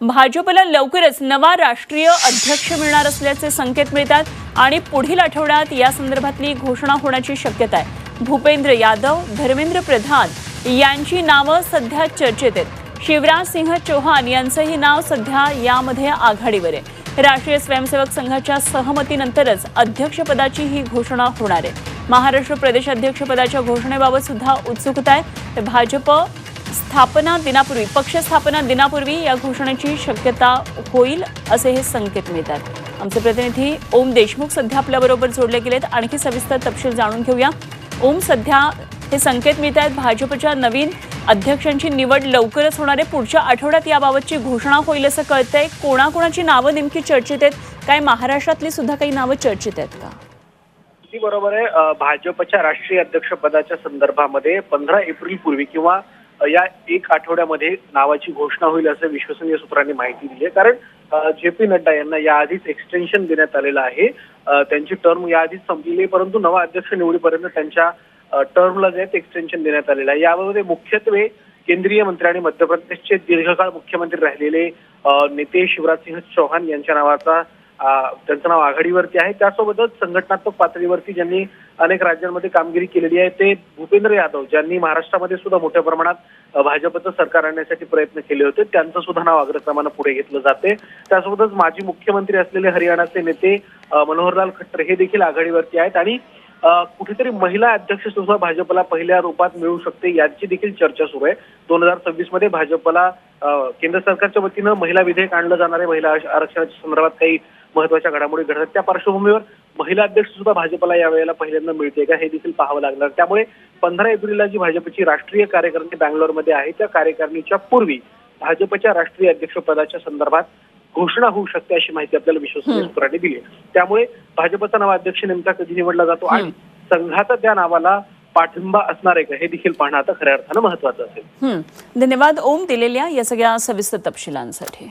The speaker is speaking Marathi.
भाजपला लवकरच नवा राष्ट्रीय अध्यक्ष मिळणार असल्याचे संकेत मिळतात आणि पुढील आठवड्यात या संदर्भातली घोषणा होण्याची शक्यता आहे. भूपेंद्र यादव धर्मेंद्र प्रधान यांची नावं सध्या चर्चेत आहेत. शिवराज सिंह चौहान यांचंही नाव सध्या यामध्ये आघाडीवर आहे. राष्ट्रीय स्वयंसेवक संघाच्या सहमतीनंतरच अध्यक्षपदाची ही घोषणा होणार आहे. महाराष्ट्र प्रदेश अध्यक्षपदाच्या घोषणेबाबत सुद्धा उत्सुकता आहे. तर भाजप स्थापना दिनापूर्वी पक्ष स्थापना दिनापूर्वी या घोषणेची शक्यता होईल असे हे संकेत मिळतात. आमचे प्रतिनिधी ओम देशमुख सध्या आपल्याबरोबर जोडले गेलेत. आणखी सविस्तर तपशील जाणून घेऊया. ओम सध्या हे संकेत मिळत आहेत भाजपच्या नवीन अध्यक्षांची निवड लवकरच होणार आहे. पुढच्या आठवड्यात याबाबतची घोषणा होईल असं कळतंय. कोणाकोणाची नावं नेमकी चर्चेत आहेत? काय महाराष्ट्रातली सुद्धा काही नावं चर्चेत आहेत का? बरोबर आहे. भाजपच्या राष्ट्रीय अध्यक्षपदाच्या संदर्भामध्ये पंधरा एप्रिल पूर्वी किंवा या एक आठवड्यामध्ये नावाची घोषणा होईल असं विश्वसनीय सूत्रांनी माहिती दिली आहे. कारण जे पी नड्डा यांना याआधीच एक्सटेन्शन देण्यात आलेलं आहे. त्यांची टर्म याआधीच संपलेली आहे परंतु नवा अध्यक्ष निवडीपर्यंत त्यांच्या टर्मला जे एक्सटेन्शन देण्यात आलेलं आहे. याबाबत मुख्यत्वे केंद्रीय मंत्री आणि मध्य प्रदेशचे दीर्घकाळ मुख्यमंत्री राहिलेले नेते शिवराज सिंह चौहान यांच्या नावाचा त्यांचं नाव आघाडीवरती आहे. त्यासोबतच संघटनात्मक पातळीवरती ज्यांनी अनेक राज्यांमध्ये कामगिरी केलेली आहे ते भूपेंद्र यादव ज्यांनी महाराष्ट्रामध्ये सुद्धा मोठ्या प्रमाणात भाजपचं सरकार आणण्यासाठी प्रयत्न केले होते त्यांचं सुद्धा नाव अग्रक्रमानं पुढे घेतलं जाते. त्यासोबतच माजी मुख्यमंत्री असलेले हरियाणाचे नेते मनोहरलाल खट्टर हे देखील आघाडीवरती आहेत आणि कुठेतरी महिला अध्यक्ष सुद्धा भाजपला पहिल्या रूपात मिळू शकते याची देखील चर्चा सुरू आहे. दोन हजार सव्वीसमध्ये भाजपला केंद्र सरकारच्या वतीनं महिला विधेयक आणलं जाणार आहे महिला आरक्षणाच्या संदर्भात काही महत्त्वाच्या घडामोडी घडतात. त्या पार्श्वभूमीवर महिला अध्यक्ष सुद्धा भाजपला यावेळेला पहिल्यांदा मिळते का हे देखील पाहावं लागणार. त्यामुळे पंधरा एप्रिलला जी भाजपची राष्ट्रीय कार्यकारिणी बँगलोरमध्ये आहे त्या कार्यकारिणीच्या पूर्वी भाजपच्या राष्ट्रीय अध्यक्षपदाच्या संदर्भात घोषणा होऊ शकते अशी माहिती आपल्याला विश्वसनीय सूत्रांनी दिली आहे. त्यामुळे भाजपचा नवा अध्यक्ष नेमका कधी निवडला जातो आणि संघाचा त्या नावाला पाठिंबा असणार आहे का? हे देखील पाहणं आता खऱ्या अर्थानं महत्वाचं असेल. धन्यवाद. ओम दिलेल्या या सगळ्या सविस्तर तपशिलांसाठी.